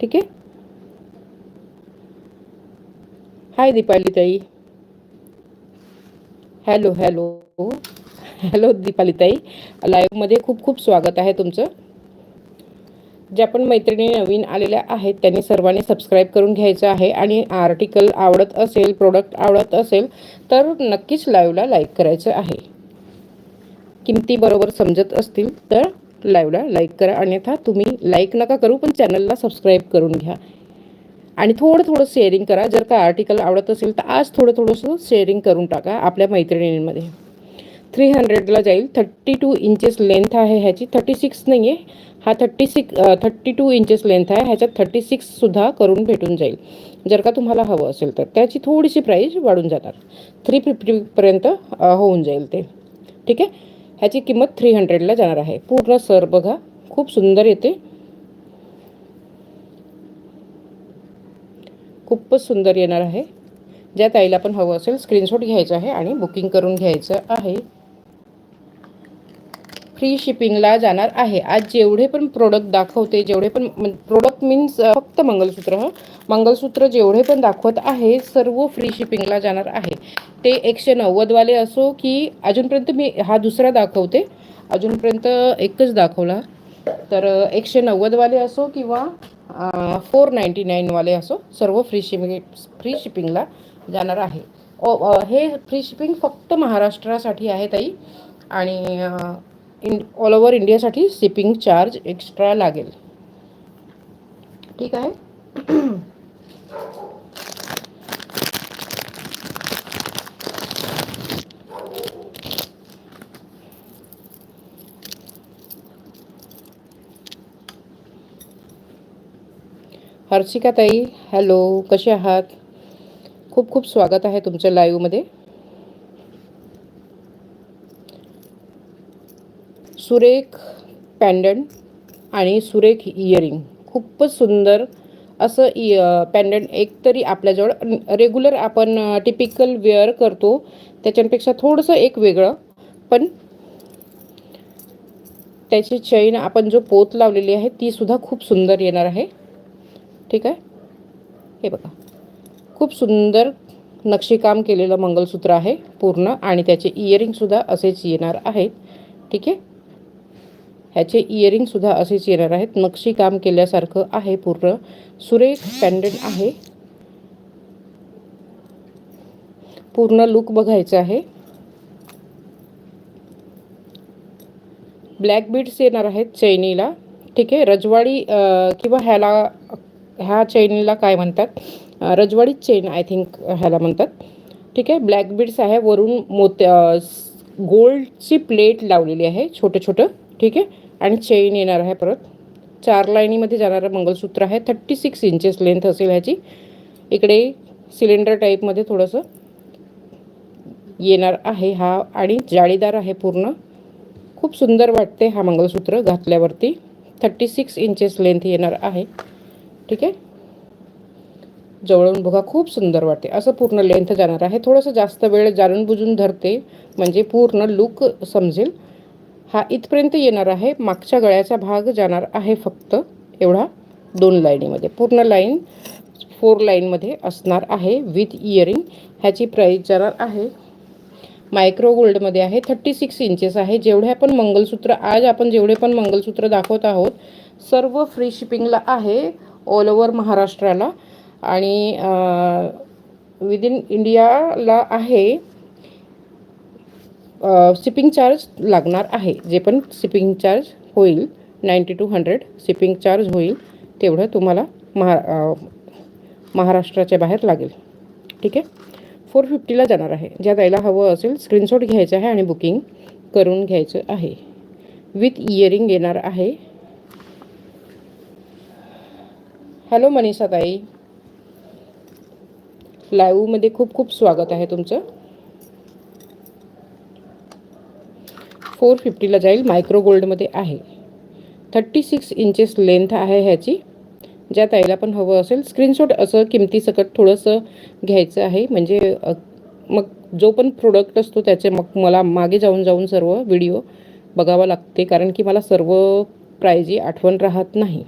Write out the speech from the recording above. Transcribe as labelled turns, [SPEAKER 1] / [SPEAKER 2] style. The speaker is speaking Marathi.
[SPEAKER 1] ठीक आहे? हाय दीपाली ताई. हॅलो हॅलो हॅलो दीपाली ताई. लाईव्हमध्ये खूप खूप स्वागत आहे तुमचं. ज्या पण मैत्रिणी नवीन आलेल्या आहेत त्यांनी सर्वांनी सबस्क्राईब करून घ्यायचं आहे आणि आर्टिकल आवडत असेल प्रोडक्ट आवडत असेल तर नक्कीच लाईव्हला लाईक करायचं आहे. किमती बरोबर समजत असतील तर लाईव्हला लाईक करा. अन्यथा तुम्ही लाईक नका करू पण चॅनलला सबस्क्राईब करून घ्या. आणि थोडं थोडं शेअरिंग करा. जर का आर्टिकल आवडत असेल तर आज थोडं थोडंसं शेअरिंग करून टाका आपल्या मैत्रिणींमध्ये. थ्री हंड्रेडला जाईल. थर्टी टू इंचेस लेंथ आहे ह्याची. थर्टी सिक्स नाही आहे हा thirty six thirty two inches length आहे. ह्याच्यात थर्टी सिक्ससुद्धा करून भेटून जाईल. जर का तुम्हाला हवं असेल तर. त्याची थोडीशी प्राईज वाढून जाणार थ्री फिफ्टीपर्यंत होऊन जाईल ते. ठीक आहे? ह्याची किंमत थ्री हंड्रेडला जाणार आहे. पूर्ण सर बघा खूप सुंदर येते. खूपच सुंदर येणार आहे. ज्या ताईला पण हवं असेल स्क्रीनशॉट घ्यायचं आहे आणि बुकिंग करून घ्यायचं आहे. फ्री शिपिंगला जाणार आहे. आज जेवढे पण प्रोडक्ट दाखवते जेवढे पण प्रोडक्ट मीन्स फक्त मंगलसूत्र हं. मंगलसूत्र जेवढे पण दाखवत आहे सर्व फ्री शिपिंगला जाणार आहे. ते एकशे नव्वदवाले असो की अजूनपर्यंत मी हा दुसरा दाखवते. अजूनपर्यंत एकच दाखवला. तर एकशे नव्वदवाले असो किंवा फोर नाईंटी नाईनवाले असो सर्व फ्री शिपिंग फ्री शिपिंगला जाणार आहे. ओ हे फ्री शिपिंग फक्त महाराष्ट्रासाठी आहे ताई. आणि इन ऑल ओव्हर इंडियासाठी शिपिंग चार्ज एक्स्ट्रा लागेल. ठीक आहे? हर्षिका ताई हॅलो कसे आहात? खूप खूप स्वागत आहे तुमच्या लाईव्हमध्ये सुरेख पॅन्डंट आणि सुरेख इयरिंग खूपच सुंदर असं e, इय पॅन्डंट एक तरी आपल्याजवळ रेग्युलर आपण टिपिकल वेअर करतो. त्याच्यापेक्षा थोडंसं एक वेगळं. पण त्याची चैन आपण जो पोत लावलेली आहे तीसुद्धा खूप सुंदर येणार आहे. ठीक आहे? हे बघा. खूप सुंदर नक्षीकाम केलेलं मंगलसूत्र आहे पूर्ण आणि त्याचे इयरिंगसुद्धा असेच येणार आहेत. ठीक आहे? ह्याचे इयरिंगसुद्धा असेच येणार आहेत. नक्षीकाम केल्यासारखं आहे पूर्ण. सुरेख पॅन्डंट आहे. पूर्ण लुक बघायचं आहे. ब्लॅक बीड्स येणार आहेत चैनीला. ठीक आहे. रजवाडी किंवा ह्याला ह्या चैनीला काय म्हणतात? रजवाडी चेन आय थिंक ह्याला म्हणतात. ठीक आहे. ब्लॅक बीड्स आहे. वरून मोत्या गोल्डची प्लेट लावलेली आहे. छोटं छोटं ठीक आहे? आणि चेन येणार आहे परत. चार लाईनीमध्ये जाणारं मंगलसूत्र आहे. थर्टी सिक्स इंचेस लेंथ असेल ह्याची. इकडे सिलेंडर टाईपमध्ये थोडंसं येणार आहे हा. आणि जाळीदार आहे पूर्ण. खूप सुंदर वाटते हा मंगलसूत्र घातल्यावरती. थर्टी सिक्स इंचेस लेंथ येणार आहे. ठीक आहे? जवळून बघा खूप सुंदर वाटते. असं पूर्ण लेंथ जाणार आहे. थोडंसं जास्त वेळ जाणून बुजून धरते. म्हणजे पूर्ण लुक समजेल. हा इथपर्यंत येणार आहे. मागच्या गळ्याचा भाग जाणार आहे फक्त एवढा दोन लाईनीमध्ये. पूर्ण लाईन फोर लाईनमध्ये असणार आहे विथ इयरिंग. ह्याची प्राईस जाणार आहे. मायक्रो गोल्डमध्ये आहे. थर्टी सिक्स इंचेस आहे. जेवढे आपण मंगलसूत्र आज आपण जेवढे पण मंगलसूत्र दाखवत आहोत सर्व फ्री शिपिंगला आहे ऑल ओव्हर महाराष्ट्राला. आणि विदिन इंडियाला आहे. शिपिंग चार्ज लागणार आहे. जे पण शिपिंग चार्ज होईल ninety to hundred shipping charge होईल तेवढं तुम्हाला महा महाराष्ट्राच्या बाहेर लागेल. ठीक आहे? फोर फिफ्टीला जाणार आहे. ज्या द्यायला हवं असेल स्क्रीनशॉट घ्यायचं आहे आणि बुकिंग करून घ्यायचं आहे. विथ इयरिंग येणार आहे. हॅलो मनीषा ताई. लाईव्हमध्ये खूप खूप स्वागत आहे तुमचं. फोर फिफ्टीला जाईल मायक्रो गोल्डमध्ये आहे. थर्टी सिक्स इंचेस लेंथ आहे ह्याची. ज्या ताईला पण हवं असेल स्क्रीनशॉट असं किमतीसकट थोडंसं घ्यायचं आहे. म्हणजे मग जो पण प्रोडक्ट असतो त्याचे मग मला मागे जाऊन जाऊन सर्व व्हिडिओ बघावा लागते. कारण की मला सर्व प्रायजी आठवण राहत नाही.